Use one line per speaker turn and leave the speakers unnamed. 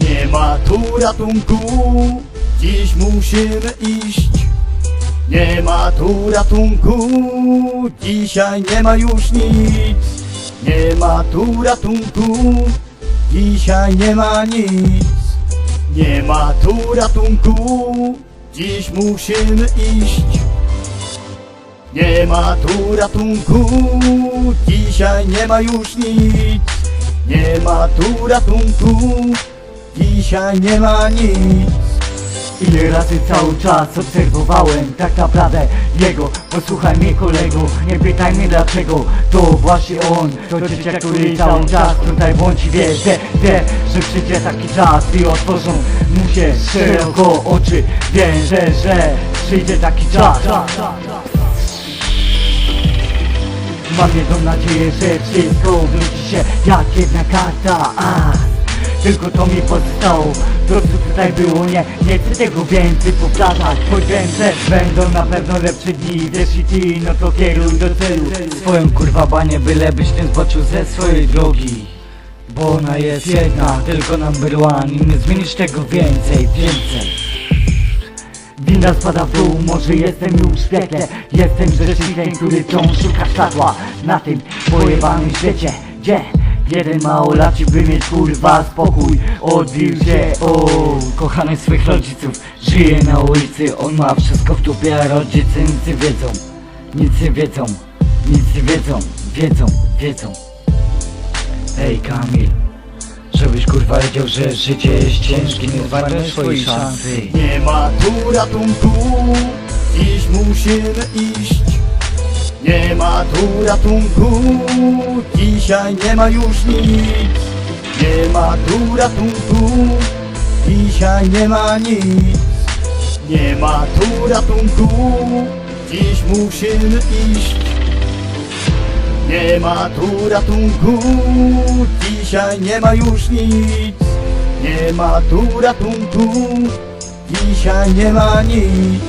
Nie ma tu ratunku, dziś musimy iść. Nie ma tu ratunku, dzisiaj nie ma już nic. Nie ma tu ratunku, dzisiaj nie ma nic. Nie ma tu ratunku, dziś musimy iść. Nie ma tu ratunku, dzisiaj nie ma już nic. Nie ma tu ratunku, dzisiaj nie ma nic.
Ile razy cały czas obserwowałem tak naprawdę jego. Posłuchaj mnie kolego, nie pytaj mnie dlaczego. To właśnie on, to dzieciak, który cały czas tutaj bądź. I wie, wie, wie Że przyjdzie taki czas i otworzą mu się szeroko oczy. Wiem, że, że przyjdzie taki czas Jedną nadzieję, że wszystko wróci się jak jedna karta. A, Tylko to mi pozostało, to co tutaj było nie Nie chcę tego więcej powtarzać. Choć że będą na pewno lepsze dni Wiesz i ty, no to kieruj do celu. Swoją kurwa banie, byle byś nie zboczył ze swojej drogi. Bo ona jest jedna, tylko number one I nie zmienisz tego więcej, więcej Winda spada w dół, może jestem już w piekle. Jestem grzesznikiem, który wciąż szuka światła. Na tym pojebanym świecie, gdzie Jeden małolaci by mieć kurwa spokój. Odbił się od kochanych swych rodziców. Żyje na ulicy, on ma wszystko w dupie A rodzice nic nie wiedzą. Nic nie wiedzą, nic nie wiedzą Wiedzą, wiedzą. Ej Kamil Żebyś kurwa wiedział, że życie jest ciężkie Nie zmarnuj swojej szansy
Nie ma tu ratunku, dziś musimy iść. Nie ma tu ratunku, dzisiaj nie ma już nic. Nie ma tu ratunku, dzisiaj nie ma nic. Nie ma tu ratunku, dziś musimy iść. Nie ma tu ratunku, dzisiaj nie ma już nic. Nie ma tu ratunku, dzisiaj nie ma nic.